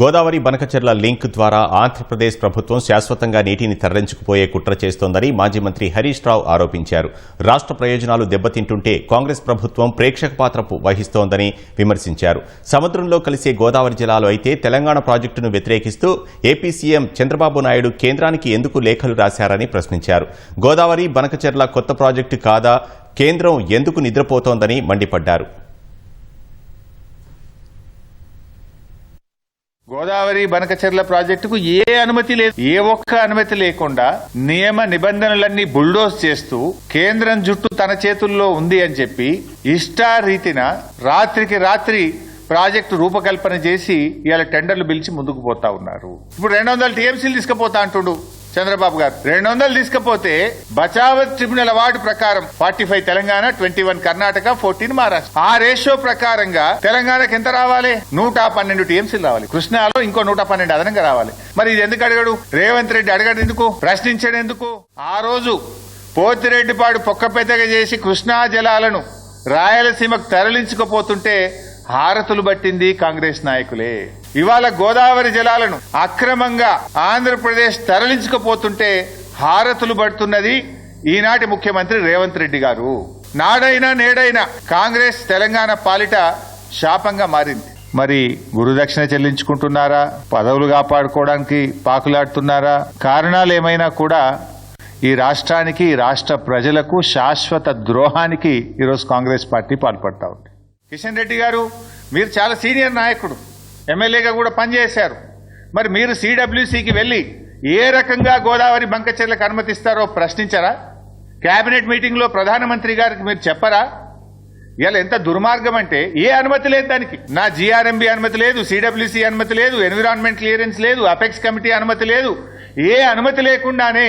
Godavari Banakacherla link ద్వారా ఆంధ్రప్రదేశ్ ప్రభుత్వం శాశ్వతంగా నీటిని తరలించుకుపోయే కుట్ర చేస్తోందని మాజీ మంత్రి హరీష్ రావు ఆరోపించారు. రాష్ట్ర ప్రయోజనాలు దెబ్బతింటుంటే కాంగ్రెస్ ప్రభుత్వం ప్రేక్షక పాత్ర వహిస్తోందని విమర్శించారు. సముద్రంలో కలిసే గోదావరి జలాలు అయితే తెలంగాణ ప్రాజెక్టును వ్యతిరేకిస్తూ ఏపీ సీఎం చంద్రబాబు నాయుడు కేంద్రానికి ఎందుకు లేఖలు రాశారని ప్రశ్నించారు. గోదావరి బనకచెర్ల కొత్త ప్రాజెక్టు కాదా? కేంద్రం ఎందుకు నిద్రపోతోందని మండిపడ్డారు. గోదావరి బనకచెర్ల ప్రాజెక్టుకు ఏ అనుమతి లేదు ఏ ఒక్క అనుమతి లేకుండా నియమ నిబంధనలన్నీ బుల్డోజ్ చేస్తూ కేంద్రం జుట్టు తన చేతుల్లో ఉంది అని చెప్పి ఇష్టారీతిన రాత్రికి రాత్రి ప్రాజెక్టు రూపకల్పన చేసి ఇవాళ టెండర్లు పిలిచి ముందుకు పోతా ఉన్నారు. ఇప్పుడు రెండు వందల టీఎంసీలు తీసుకుపోతా అంటుడు. చంద్రబాబు గారు. రెండు వందలు తీసుకపోతే బచావత్ ట్రిబ్యునల్ అవార్డు ప్రకారం forty five Telangana twenty one Karnataka fourteen Maharashtra. ఆ రేషియో ప్రకారంగా తెలంగాణకి ఎంత రావాలి? నూట పన్నెండు టీఎంసీలు రావాలి. కృష్ణాలో ఇంకో నూట పన్నెండు అదనంగా రావాలి. మరి ఇది ఎందుకు అడగడు? రేవంత్ రెడ్డి అడగడు ఎందుకు? ప్రశ్నించడం ఎందుకు? ఆ రోజు పోతిరెడ్డిపాడు పొక్కపెద్దగా చేసి కృష్ణా జలాలను రాయలసీమకు తరలించుకుపోతుంటే హారతులు పట్టింది కాంగ్రెస్ నాయకులే. ఇవాళ గోదావరి జలాలను అక్రమంగా ఆంధ్రప్రదేశ్ తరలించుకుపోతుంటే హారతులు పడుతున్నది ఈనాటి ముఖ్యమంత్రి రేవంత్ రెడ్డి గారు. నాడైనా నేడైనా కాంగ్రెస్ తెలంగాణ పాలిట శాపంగా మారింది. మరి గురుదక్షిణ చెల్లించుకుంటున్నారా? పదవులు కాపాడుకోవడానికి పాకులాడుతున్నారా? కారణాలు ఏమైనా కూడా ఈ రాష్ట్రానికి రాష్ట్ర ప్రజలకు శాశ్వత ద్రోహానికి ఈరోజు కాంగ్రెస్ పార్టీ పాల్పడతా ఉంది. కిషన్ రెడ్డి గారు మీరు చాలా సీనియర్ నాయకుడు ఎమ్మెల్యేగా కూడా పనిచేశారు. మరి మీరు సిడబ్ల్యూసికి వెళ్ళి ఏ రకంగా గోదావరి బంకచెర్లకు అనుమతిస్తారో ప్రశ్నించరా? కేబినెట్ మీటింగ్లో ప్రధానమంత్రి గారికి మీరు చెప్పరా? ఇలా ఎంత దుర్మార్గం అంటే ఏ అనుమతి లేదు దానికి. నా జీఆర్ఎంబి అనుమతి లేదు సిడబ్ల్యూసి అనుమతి లేదు ఎన్విరాన్మెంట్ క్లియరెన్స్ లేదు అపెక్స్ కమిటీ అనుమతి లేదు. ఏ అనుమతి లేకుండానే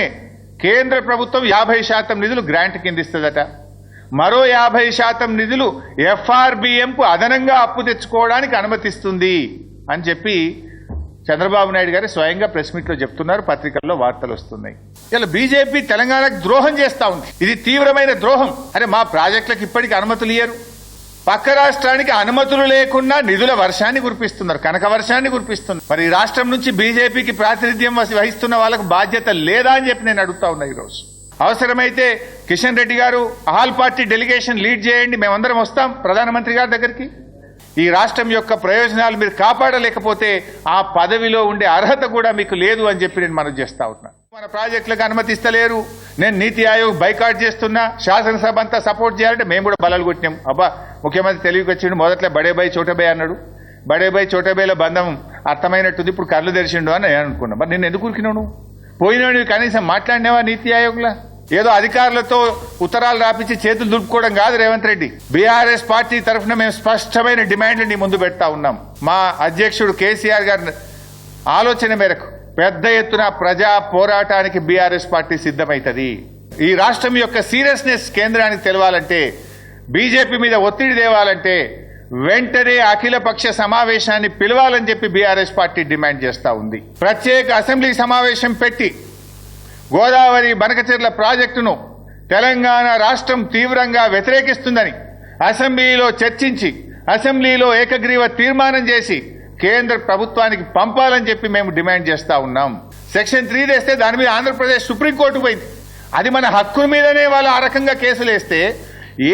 కేంద్ర ప్రభుత్వం యాభై శాతం నిధులు గ్రాంట్ కింద ఇస్తుందట. మరో యాభై శాతం నిధులు ఎఫ్ఆర్బిఎంకు అదనంగా అప్పు తెచ్చుకోవడానికి అనుమతిస్తుంది అని చెప్పి చంద్రబాబు నాయుడు గారు స్వయంగా ప్రెస్ మీట్లో చెప్తున్నారు. పత్రికల్లో వార్తలు వస్తున్నాయి. ఇలా బీజేపీ తెలంగాణకు ద్రోహం చేస్తా ఉంది. ఇది తీవ్రమైన ద్రోహం. అరే మా ప్రాజెక్టులకు ఇప్పటికి అనుమతులు ఇయ్యరు. పక్క రాష్ట్రానికి అనుమతులు లేకుండా నిధుల వర్షాన్ని కురిపిస్తున్నారు. కనక వర్షాన్ని కురిపిస్తున్నారు. మరి ఈ రాష్ట్రం నుంచి బీజేపీకి ప్రాతినిధ్యం వహిస్తున్న వాళ్ళకు బాధ్యత లేదా అని చెప్పి నేను అడుగుతా ఉన్నా ఈరోజు. అవసరమైతే కిషన్ రెడ్డి గారు ఆల్ పార్టీ డెలిగేషన్ లీడ్ చేయండి మేమందరం వస్తాం ప్రధానమంత్రి గారి దగ్గరికి. ఈ రాష్ట్రం యొక్క ప్రయోజనాలు మీరు కాపాడలేకపోతే ఆ పదవిలో ఉండే అర్హత కూడా మీకు లేదు అని చెప్పి నేను మనం చేస్తా ఉన్నా. మన ప్రాజెక్టులకు అనుమతిస్తలేరు. నేను నీతి ఆయోగ్ బైకాట్ చేస్తున్నా. శాసనసభ అంతా సపోర్ట్ చేయాలంటే మేము కూడా బలాలు కొట్టినాం. అబ్బా ముఖ్యమంత్రి తెలివికి వచ్చిండు మొదట్లో బడేబాయి చోటబాయ్ అన్నాడు. బడేబాయి బై బంధం అర్థమైనట్టుంది ఇప్పుడు కళ్ళు తెరిచిండు అని నేను అనుకున్నా. మరి నేను ఎందుకు ఉరికినాను పోయినాడు కనీసం మాట్లాడినావా నీతి ఆయోగ్లా? ఏదో అధికారులతో ఉత్తరాలు రాపించి చేతులు దులుపుకోవడం కాదు రేవంత్ రెడ్డి. బీఆర్ఎస్ పార్టీ తరఫున మేము స్పష్టమైన డిమాండ్లు నీ ముందు పెడతా ఉన్నాం. మా అధ్యక్షుడు కేసీఆర్ గారి ఆలోచన మేరకు పెద్ద ఎత్తున ప్రజా పోరాటానికి బీఆర్ఎస్ పార్టీ సిద్ధమవుతుంది ఈ రాష్ట్రం యొక్క సీరియస్నెస్ కేంద్రానికి తెలవాలంటే బీజేపీ మీద ఒత్తిడి తేవాలంటే వెంటనే అఖిలపక్ష సమావేశాన్ని పిలవాలని చెప్పి బీఆర్ఎస్ పార్టీ డిమాండ్ చేస్తా ఉంది. ప్రత్యేక అసెంబ్లీ సమావేశం పెట్టి గోదావరి బనకచెర్ల ప్రాజెక్టును తెలంగాణ రాష్ట్రం తీవ్రంగా వ్యతిరేకిస్తుందని అసెంబ్లీలో చర్చించి అసెంబ్లీలో ఏకగ్రీవ తీర్మానం చేసి కేంద్ర ప్రభుత్వానికి పంపాలని చెప్పి మేము డిమాండ్ చేస్తా ఉన్నాం. సెక్షన్ త్రీ తెస్తే దాని మీద ఆంధ్రప్రదేశ్ సుప్రీంకోర్టు పోయింది. అది మన హక్కుల మీదనే వాళ్ళు ఆ రకంగా కేసులు వేస్తే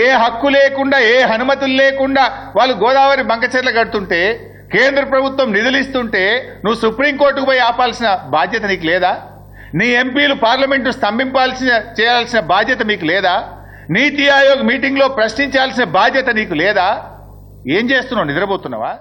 ఏ హక్కు లేకుండా ఏ అనుమతులు లేకుండా వాళ్ళు గోదావరి బంకచెర్ల కడుతుంటే కేంద్ర ప్రభుత్వం నిధులు ఇస్తుంటే నువ్వు సుప్రీంకోర్టుకు పోయి ఆపాల్సిన బాధ్యత నీకు లేదా? నీ ఎంపీలు పార్లమెంటు స్తంభింపాల్సిన చేయాల్సిన బాధ్యత మీకు లేదా? నీతి ఆయోగ్ మీటింగ్లో ప్రశ్నించాల్సిన బాధ్యత నీకు లేదా? ఏం చేస్తున్నావు? నిద్రపోతున్నావా?